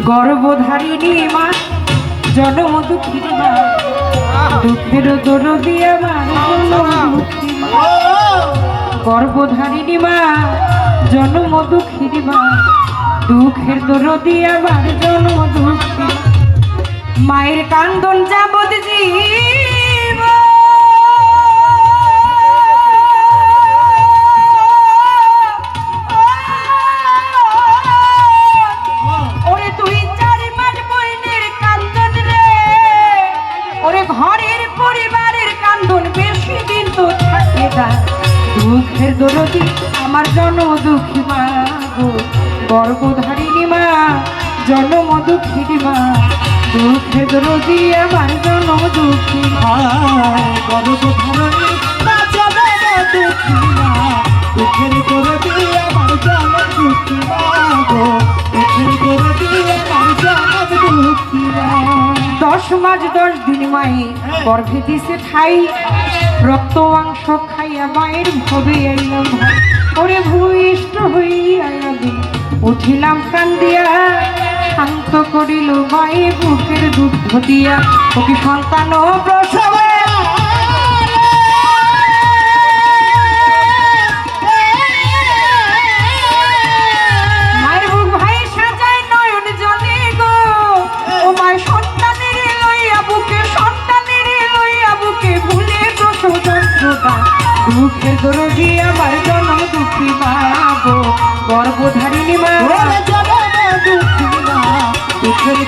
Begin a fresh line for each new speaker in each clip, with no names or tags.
গর্ভধারিণী মা, জনম দুঃখী মা। দুঃখের দর দিয়ে মা। গর্ভধারিণী মা, জনম দুঃখী মা। দুঃখের দর দিয়ে মা জনম দুঃখী। মায়ের কান্দন যাবত থাকে দুঃখের দরদি আমার জন্ম দুঃখী মা গো। গর্ভধারিণী মা জন্ম দুঃখী মা। দুঃখের দরদি আমার জন্ম দুঃখী মা
মা। দুঃখের করে আমার জনম দুঃখী
দশ মাস দশ দিন মায়ে গর্ভে দিছে ঠাই। রক্ত মাংস খাইয়া মায়ের ভবে আইলাম ভাই। ওরে ইষ্ট হইয়া দিন উঠিলাম কান্দিয়া শান্ত করিল মায়ে বুকের দুধ দিয়া ওকে সন্তান প্রসব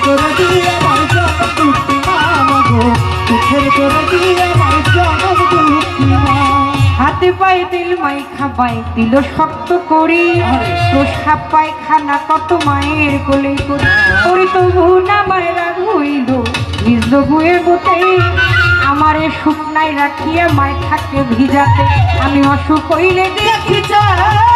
করে দিয়ে আমার জনম দুঃখী মা গো দুঃখের করে দিয়ে
হাতে পায়ে দিল মাই খাবাই দিল শক্ত করি। প্রসাব পায়খানা কত মায়ের কোলে করি। করি তবু না মায়েরা ধুইল ভিজল গুয়ে গোতে। আমারে শুকনাই রাখিয়া মায় থাকে ভিজাতে। আমি অসুখ হইলে দেখি আমার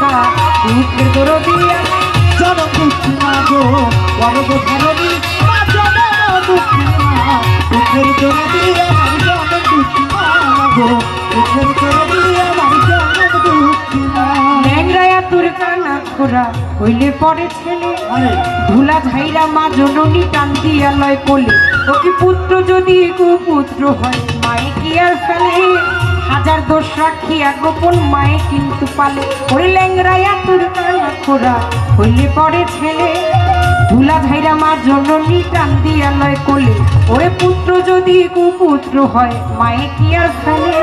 গা দুঃখের দরো দিয়া।
জনম দুঃখী মা গো গর্ভধারণী মা জনম দুঃখী মা দুঃখের করে আমার জনম দুঃখী মা গো দুঃখের করে আমার জনম দুঃখী মা
ল্যাংরায়া তোর কানা খোরা হইলে পরে ছেলে। ধুলা ঝাইরা মা জননী টান দিয়া লয় কোলে। ওকে পুত্র যদি কুপুত্র হয়, মায়ে কি আর ফেলে? হাজার দোষ রাখিয়া গোপন মায়ে কিন্তু পালে। ওরে ল্যাংরায়া তোর কানা খোরা হইলে পরে ছেলে। ধুলা ঝাইরা মা জননী টান দিয়া লয় কোলে। ওরে পুত্র যদি কুপুত্র হয়, মায়ে কি আর ফেলে?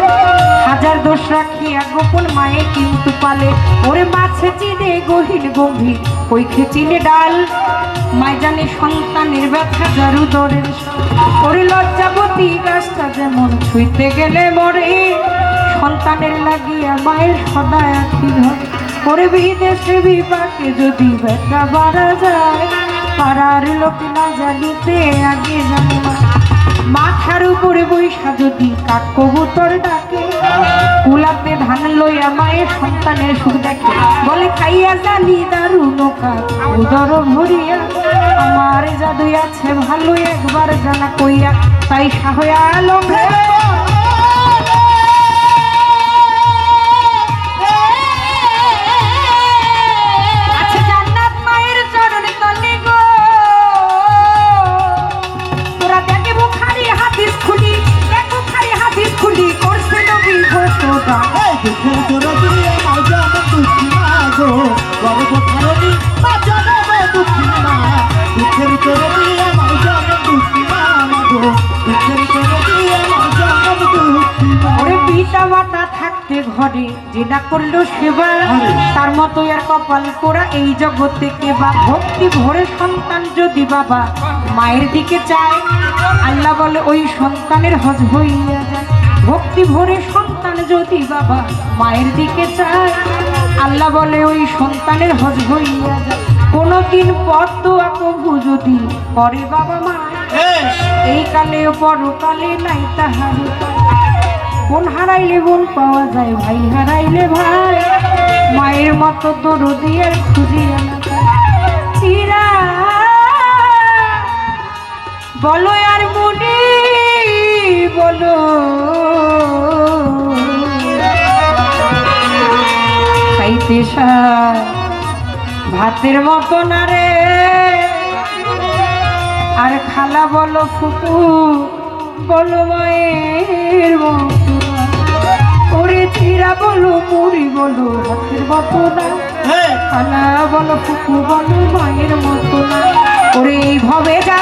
হাজার দোষ রাখিয়া গোপন মায়ে কিন্তু পালে। ওরে মাছে চিনে গহীন গম্ভীর ওই চিনে ডাল। মায় জানে সন্তানের ব্যথা যারু দরের ওরে লজ্জাবতী গাছটা যেমন ছুঁইতে গেলে মরে। সন্তানের লাগিয়া মায়ের সদা একই ধরে ওরে বিদেশে বিপাকে যদি ব্যথা বাড়া যায়, পাড়ার লোক না জানিতে আগে জানে মা মাথার উপরে বৈশা যদি কাক কবুতর ডাকে কুলাতে ধান লইয়া মায়ের সন্তানের সুখ দেখে। বলে, খাইয়া জানি দারু নৌকা উদর ভরিয়া। আমার জাদুই আছে ভালো একবার জানা কইয়া, তাই সাহয়া আলম ঘোষণা
দুঃখের করে দিয়ে আমার দুঃখী মা গো। গর্ভধারণী মা জনম দুঃখী মা। দুঃখের করে দিয়ে আমার দুঃখী মা গো। দুঃখের করে দিয়ে আমার দুঃখী মা।
ওরে পিতা মাতা থাকতে ঘরে যে না করল সেবা। তার মতো আর কপাল পোড়া এই জগতে কেবা ভক্তি ভরে সন্তান যদি বাবা মায়ের দিকে চায় আল্লাহ বলে ওই সন্তানের হজ হইয়া যায়। ভক্তি ভরে সন্তান যদি বাবা মায়ের দিকে চায়, আল্লাহ বলে ওই সন্তানের হজ হইয়া যায়। কোনোদিন পদ্ম কবু যদি করে বাবা মা, এই কালে পরকালে নাই তাহার। বোন হারাইলে বোন পাওয়া যায়, ভাই হারাইলে ভাই। মায়ের মতো দরদি আর খুঁজিয়া না বলো আর মুনি, বলো। ভাতের মতো না রে। আর খালা বলো ফুপু বলো মায়ের মতো। ওরে চিরা বলো মুড়ি বলো ভাতের মতো না।
হ্যাঁ।
খালা বলো ফুপু বলো মায়ের মতো না। ওরে এইভাবে যা।